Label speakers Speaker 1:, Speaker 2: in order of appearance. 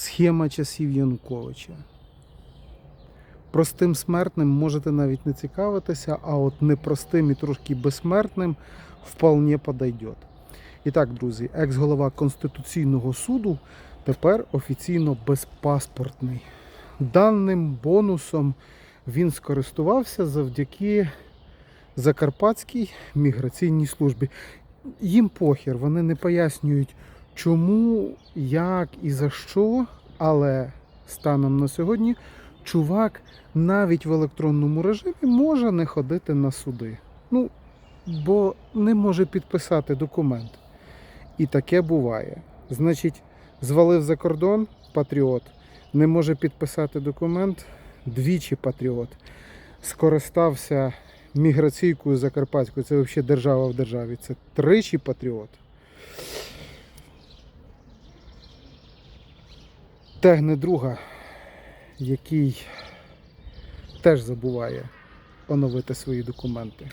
Speaker 1: схема часів Януковича. Простим смертним можете навіть не цікавитися, а от непростим і трошки безсмертним вполне подойдет. І так, друзі, екс-голова Конституційного суду тепер офіційно безпаспортний. Даним бонусом він скористувався завдяки Закарпатській міграційній службі. Їм похер, вони не пояснюють, чому, як і за що, але станом на сьогодні чувак навіть в електронному режимі може не ходити на суди. Ну, бо не може підписати документ. І таке буває. Значить, звалив за кордон патріот, не може підписати документ, двічі патріот. Скористався міграційкою закарпатською, це взагалі держава в державі. Це тричі патріот. Тегне друга, який теж забуває оновити свої документи.